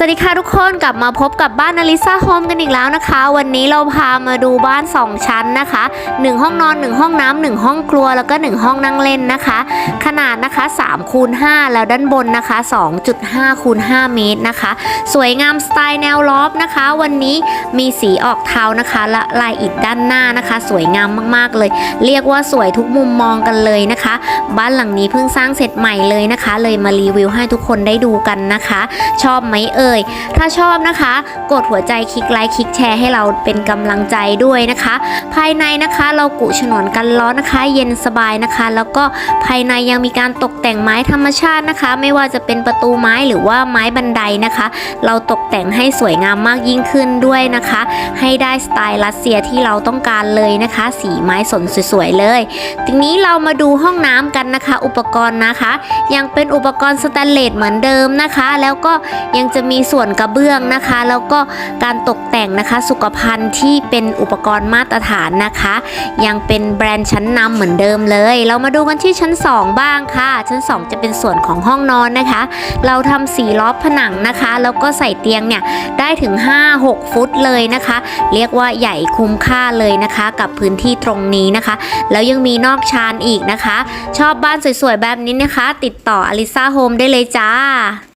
สวัสดีค่ะทุกคนกลับมาพบกับบ้านอลิซาโฮมกันอีกแล้วนะคะ วันนี้เราพามาดูบ้าน 2 ชั้นนะคะ 1 ห้องนอน 1 ห้องน้ำ1ห้องครัวแล้วก็ 1 ห้องนั่งเล่นนะคะ ขนาดนะคะ3คูณ5แล้วด้านบนนะคะ 2.5คูณ5เมตรนะคะ สวยงามสไตล์แนวล็อฟนะคะ วันนี้มีสีออกเทานะคะและลายอิฐด้านหน้านะคะ สวยงามมากๆเลย เรียกว่าสวยทุกมุมมองกันเลยนะคะ บ้านหลังนี้เพิ่งสร้างเสร็จใหม่เลยนะคะ เลยมารีวิวให้ทุกคนได้ดูกันนะคะ ชอบไหมเอ่ยถ้าชอบนะคะ กดหัวใจคลิกไลค์คลิกแชร์ให้เราเป็นกำลังใจด้วยนะคะ ภายในนะคะเรากุฉนวนกันร้อนนะคะ เย็นสบายนะคะ แล้วก็ภายในยังมีการตกแต่งไม้ธรรมชาตินะคะ ไม่ว่าจะเป็นประตูไม้หรือว่าไม้บันไดนะคะ เราตกแต่งให้สวยงามมากยิ่งขึ้นด้วยนะคะ ให้ได้สไตล์รัสเซียที่เราต้องการเลยนะคะ สีไม้สนสวยๆเลยทีนี้เรามาดูห้องน้ำกันนะคะ อุปกรณ์นะคะ ยังเป็นอุปกรณ์สแตนเลสเหมือนเดิมนะคะ แล้วก็ยังจะมีส่วนกระเบื้องนะคะ แล้วก็การตกแต่งนะคะ สุขภัณฑ์ที่เป็นอุปกรณ์มาตรฐานนะคะ ยังเป็นแบรนด์ชั้นนำเหมือนเดิมเลย เรามาดูกันที่ชั้น 2 บ้างค่ะ ชั้น 2 จะเป็นส่วนของห้องนอนนะคะ เราทำสีล้อผนังนะคะ แล้วก็ใส่เตียงเนี่ยได้ถึง 5-6 ฟุตเลยนะคะ เรียกว่าใหญ่คุ้มค่าเลยนะคะ กับพื้นที่ตรงนี้นะคะ แล้วยังมีนอกชานอีกนะคะ ชอบบ้านสวยๆแบบนี้นะคะ ติดต่ออลิซาโฮมได้เลยจ้า